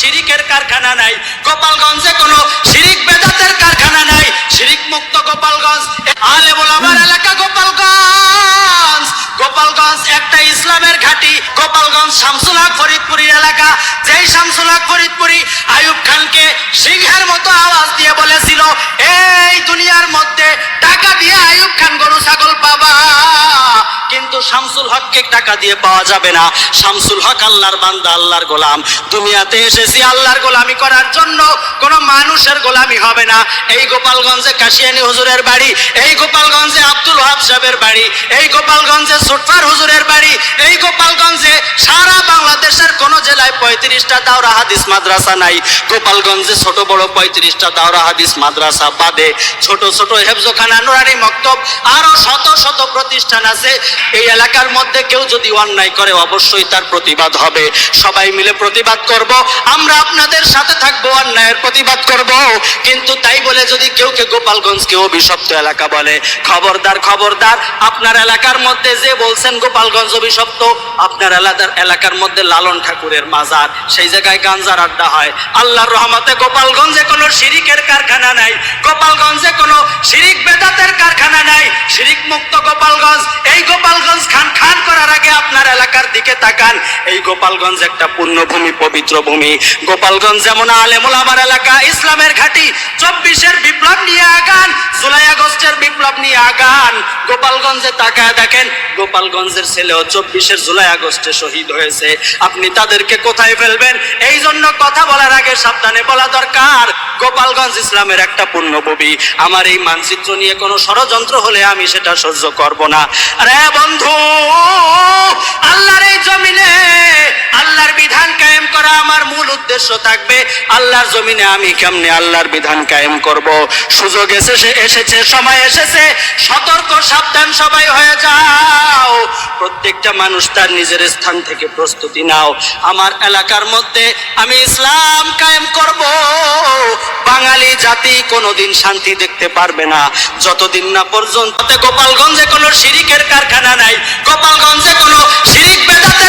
শিরিকের কারখানা নাই। গোপালগঞ্জে কোনো শিরিক বেদাতের কারখানা নাই। শিরিক মুক্ত গোপালগঞ্জ। আলে বলাবার এলাকা গোপালগঞ্জ। গোপালগঞ্জ একটা ইসলামের ঘাঁটি। গোপালগঞ্জ শামসুল ফরিদপুরি এলাকা। যেই শামসুল ফরিদপুরি আয়ুব খানকে সিংহের মতো আওয়াজ দিয়ে বলেছিল, এই দুনিয়ার মধ্যে টাকা দিয়ে আয়ুব খান গরু, ছাগল পাবা কিন্তু শামসুল হককে টাকা দিয়ে পাওয়া যাবে না। শামসুল হক আল্লাহর বান্দা, আল্লাহর গোলাম। দুনিয়াতে এসেছি আল্লাহর গোলামি করার জন্য। কোন মানুষের গোলামি হবে না। এই গোপালগঞ্জে কাশিয়ানি হুজুরের বাড়ি, এই গোপালগঞ্জে আব্দুল ওহাব সাহেবের বাড়ি, এই গোপালগঞ্জে সুটফার হুজুরের বাড়ি, এই গোপালগঞ্জে সারা বাংলাদেশের কোন জেলায় পঁয়ত্রিশটা দাওরা হাদিস মাদ্রাসা নাই। গোপালগঞ্জে ছোট বড় পঁয়ত্রিশটা দাওরা হাদিস মাদ্রাসা বাদে ছোট ছোট হেফজোখানা, নুরানি মক্তব, আরও শত শত প্রতিষ্ঠান আছে। এই এলাকার মধ্যে কেউ যদি অন্যায় করে, অবশ্যই তার প্রতিবাদ হবে। সবাই মিলে প্রতিবাদ করব। আমরা আপনাদের সাথে থাকব, অন্যায়ের প্রতিবাদ করব। কিন্তু তাই বলে যদি কেউ কে গোপালগঞ্জকে অভিশপ্ত এলাকা বলে, খবরদার খবরদার, আপনার এলাকার মধ্যে যে বলছেন গোপালগঞ্জ অভিশপ্ত, আপনার এলাকার এলাকার মধ্যে লালন ঠাকুরের মাজার, সেই জায়গায় গাঞ্জার আড্ডা হয়। আল্লাহর রহমতে গোপালগঞ্জে কোনো শিরিকের কারখানা নাই। গোপালগঞ্জে কারখানা শিরিক মুক্ত গোপালগঞ্জ। এই গোপালগঞ্জ খান খান করার আগে আপনার এলাকার দিকে তাকান। এই গোপালগঞ্জ একটা পূর্ণভূমি, পবিত্র ভূমি। গোপালগঞ্জ যেমন আলেমুল আমার এলাকা, ইসলামের ঘাঁটি আগস্টের বিপ্লব নিয়ে আগান। গোপালগঞ্জে তাকায় দেখেন, গোপালগঞ্জের ছেলেও চব্বিশের জুলাই আগস্টে শহীদ হয়েছে। আপনি তাদেরকে কোথায় ফেলবেন? এই জন্য কথা বলার আগে সাবধানে বলা দরকার, গোপালগঞ্জ ইসলামের একটা পুণ্যভূমি আমার এই মানচিত্র নিয়ে কোনো ষড়যন্ত্র হলে আমি সেটা সহ্য করব না। আরে বন্ধু, আল্লাহর এই জমিনে আল্লাহর বিধান কায়েম করা আমার মূল উদ্দেশ্য থাকবে, আল্লাহর জমিনে আমি কেমনে আল্লাহর বিধান কায়েম করব? সুযোগ এসেছে এসেছে, সময় এসেছে, সতর্ক, সাবধান সবাই হয়ে যাও। প্রত্যেকটা মানুষ তার নিজের স্থান থেকে প্রস্তুতি নাও। আমার এলাকার মধ্যে আমি ইসলাম কায়েম করব। বাঙালি জাতি কোনোদিন শান্তি দেখতে পারবে না। যতদিন না পর্যন্ত, গোপালগঞ্জে কোনো শিরিকের কারখানা নাই, গোপালগঞ্জে কোনো শিরিক বেদাতের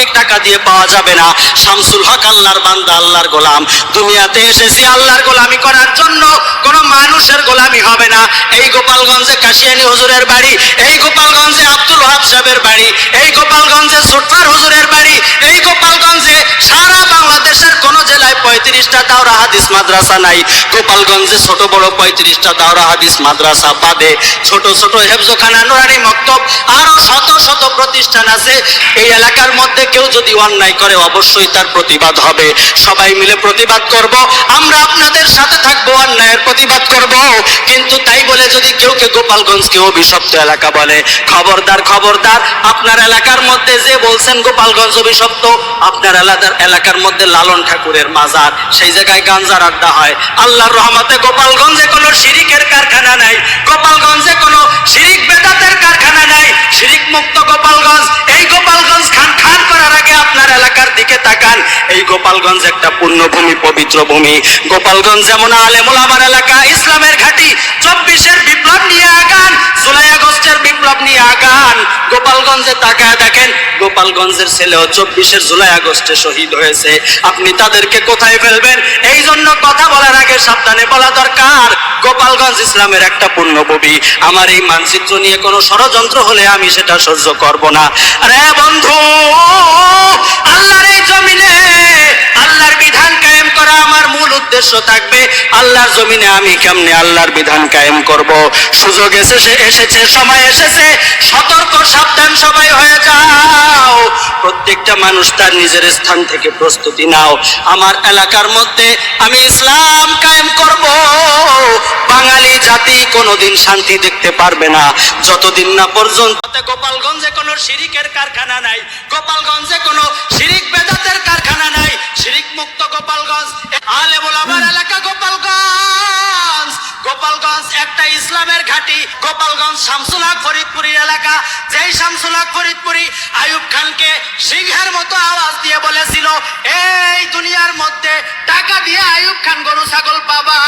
হককে টাকা দিয়ে পাওয়া যাবে না। শামসুল হক আল্লাহর বান্দা, আল্লাহর গোলাম। দুনিয়াতে এসেছি আল্লাহর গোলামি করার জন্য। কোন মানুষের গোলামি হবে না। এই গোপালগঞ্জে কাশিয়ানি হুজুরের বাড়ি, এই গোপালগঞ্জে আব্দুল হক সাহেবের বাড়ি, এই গোপালগঞ্জে সুটফার হুজুরের বাড়ি, এই গোপালগঞ্জে সারা বাংলাদেশের পঁয়ত্রিশটা দাওরা হাদিস মাদ্রাসা নাই। গোপালগঞ্জে ছোট বড় পঁয়ত্রিশটা দাওরা হাদিস মাদ্রাসা বাদে ছোট ছোট হেফজোখানা, নুরানি মক্তব, আরও শত শত প্রতিষ্ঠান আছে। এই এলাকার মধ্যে কেউ যদি অন্যায় করে, অবশ্যই তার প্রতিবাদ হবে। সবাই মিলে প্রতিবাদ করব। আমরা আপনাদের সাথে থাকব, অন্যায়ের প্রতিবাদ করব। কিন্তু তাই বলে যদি কেউ কে গোপালগঞ্জকে অভিশপ্ত এলাকা বলে, খবরদার খবরদার, আপনার এলাকার মধ্যে যে বলছেন গোপালগঞ্জ অভিশপ্ত, আপনার এলাকার এলাকার মধ্যে লালন ঠাকুরের মাজার সেই জায়গায় গাঞ্জার আড্ডা হয়। আল্লাহর রহমতে গোপালগঞ্জে কোনো শিরিকের কারখানা নাই। গোপালগঞ্জে কোনো শিরিক বেদাতের কারখানা নাই। শিরিক মুক্ত গোপালগঞ্জ। এই গোপালগঞ্জ খান খান করার আগে আপনার এলাকার দিকে তাকান। এই গোপালগঞ্জ একটা পুণ্যভূমি পবিত্র ভূমি। গোপালগঞ্জ যেমন আলেমুল আমার এলাকা, ইসলামের ঘাঁটি। চব্বিশের বিপ্লব নিয়ে আগান। জুলাই আগস্টের বিপ্লব নিয়ে আগান। গোপালগঞ্জে তাকায় দেখেন, গোপালগঞ্জের ছেলেও চব্বিশের জুলাই আগস্টে শহীদ হয়েছে। আপনি তাদেরকে কোথায় ফেলবেন? এই জন্য কথা বলার আগে সাবধানে বলা দরকার, গোপালগঞ্জ ইসলামের একটা পূর্ণ কবি আমার এই মানচিত্র নিয়ে কোনো ষড়যন্ত্র হলে আমি সেটা সহ্য করব না। আরে বন্ধু, আল্লাহর এই জমিনে আল্লাহর বিধান কায়েম করা আমার মূল উদ্দেশ্য থাকবে, আল্লাহর জমিনে আমি কেমনে আল্লাহর বিধান কায়েম করব? সুযোগ এসেছে এসেছে, সময় এসেছে, সতর্ক, সাবধান সবাই হয়ে যাও। প্রত্যেকটা মানুষ তার নিজের স্থান থেকে প্রস্তুতি নাও। আমার এলাকার মধ্যে আমি ইসলাম কায়েম করব। বাঙালি জাতি কোনোদিন শান্তি দেখতে পারবে না। যতদিন না পর্যন্ত গোপালগঞ্জে কোনো শিরিকের কারখানা নাই, গোপালগঞ্জে কোনো শিরিক বেদাতের কারখানা নাই। শিরিক মুক্ত গোপালগঞ্জ আলে আমার এলাকা গোপালগঞ্জ। গোপালগঞ্জ একটা ইসলামের ঘাঁটি, গোপালগঞ্জ শামসুল হক এলাকা। যেই শামসুল হক ফরিদপুরী আয়ুব খানকে সিংহের মতো আওয়াজ দিয়ে বলেছিল, এই দুনিয়ার মধ্যে টাকা দিয়ে আয়ুব খান গরু, ছাগল পাবা।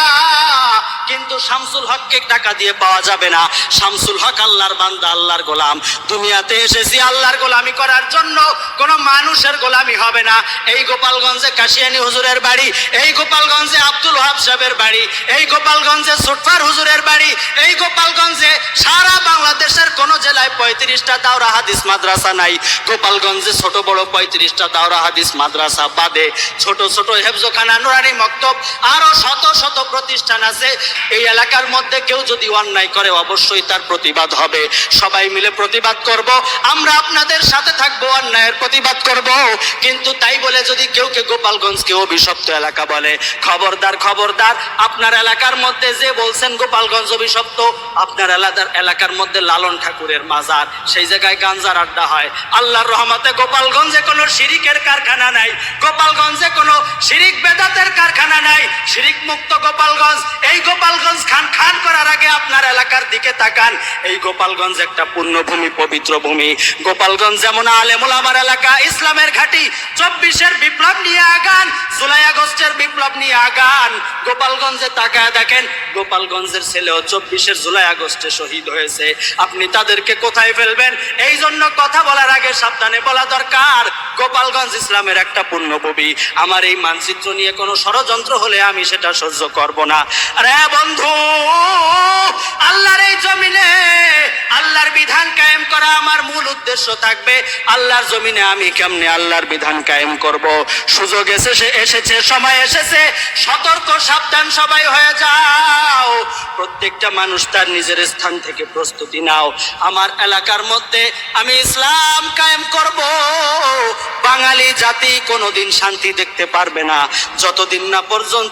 কিন্তু শামসুল হককে টাকা দিয়ে পাওয়া যাবে না। শামসুল হক আল্লাহর বান্দা, আল্লাহর গোলাম। দুনিয়াতে এসেছি আল্লাহর গোলামি করার জন্য। কোনো মানুষের গোলামি হবে না। এই গোপালগঞ্জে কাশিয়ানি হুজুরের বাড়ি, এই গোপালগঞ্জে আব্দুল ওহাব সাহেবের বাড়ি, এই গোপালগঞ্জে হুজুরের বাড়ি, এই গোপালগঞ্জে সারা বাংলাদেশের কোন জেলায় পঁয়ত্রিশটা দাওরা হাদিস মাদ্রাসা নাই। গোপালগঞ্জে ছোট বড় পঁয়ত্রিশটা দাওরা হাদিস মাদ্রাসা বাদে ছোট ছোট হেফজোখানা নুরানি মক্তব আরও শত শত প্রতিষ্ঠান আছে। এই এলাকার মধ্যে কেউ যদি অন্যায় করে, অবশ্যই তার প্রতিবাদ হবে। সবাই মিলে প্রতিবাদ করব। আমরা আপনাদের সাথে থাকব, অন্যায়ের প্রতিবাদ করব। কিন্তু তাই বলে যদি কেউ কে গোপালগঞ্জকে অভিশপ্ত এলাকা বলে, খবরদার খবরদার, আপনার এলাকার মধ্যে যে বলছেন গোপালগঞ্জ অভিশপ্ত, আপনার এলাকার এলাকার মধ্যে লালন ঠাকুরের মাজার, সেই জায়গায় গাঞ্জার আড্ডা হয়। আল্লাহর রহমতে গোপালগঞ্জে কোনো শিরিকের কারখানা নাই। গোপালগঞ্জে কোনো শিরিক বেদাতের কারখানা নাই শিরিক মুক্ত গোপালগঞ্জ। এই গোপালগঞ্জ খান খান করার আগে আপনার এলাকার দিকে তাকান। এই গোপালগঞ্জ একটা পূর্ণভূমি, পবিত্র ভূমি। গোপালগঞ্জ যেমন আলেমুল আমার এলাকা, ইসলামের ঘাঁটি। চব্বিশের বিপ্লব নিয়ে আগান, জুলাই আগস্টের বিপ্লব নিয়ে আগান। গোপালগঞ্জে তাকায় দেখেন, গোপালগঞ্জের ছেলেও চব্বিশের জুলাই আগস্টে শহীদ হয়েছে। আপনি তাদেরকে কোথায় ফেলবেন? এই জন্য কথা বলার আগে সাবধানে বলা দরকার। গোপালগঞ্জ ইসলামের একটা পূর্ণভূমি। আমার এই মানচিত্র নিয়ে কোনো ষড়যন্ত্র হলে আমি সেটা সহ্য করব না। আরে বন্ধু, আল্লাহর এই জমিনে আল্লাহর বিধান কায়েম করা আমার মূল উদ্দেশ্য থাকবে। আল্লাহর জমিনে আমি কেমনে আল্লাহর বিধান কায়েম করব? সুযোগ এসেছে এসেছে, সময় এসেছে। সতর্ক, সাবধান সবাই হয়ে যাও প্রত্যেকটা মানুষ তার নিজের স্থান থেকে প্রস্তুতি নাও। আমার এলাকার মধ্যে আমি ইসলাম কায়েম করব। বাঙালি জাতি কোনোদিন শান্তি দেখতে পারবে না। যতদিন না পর্যন্ত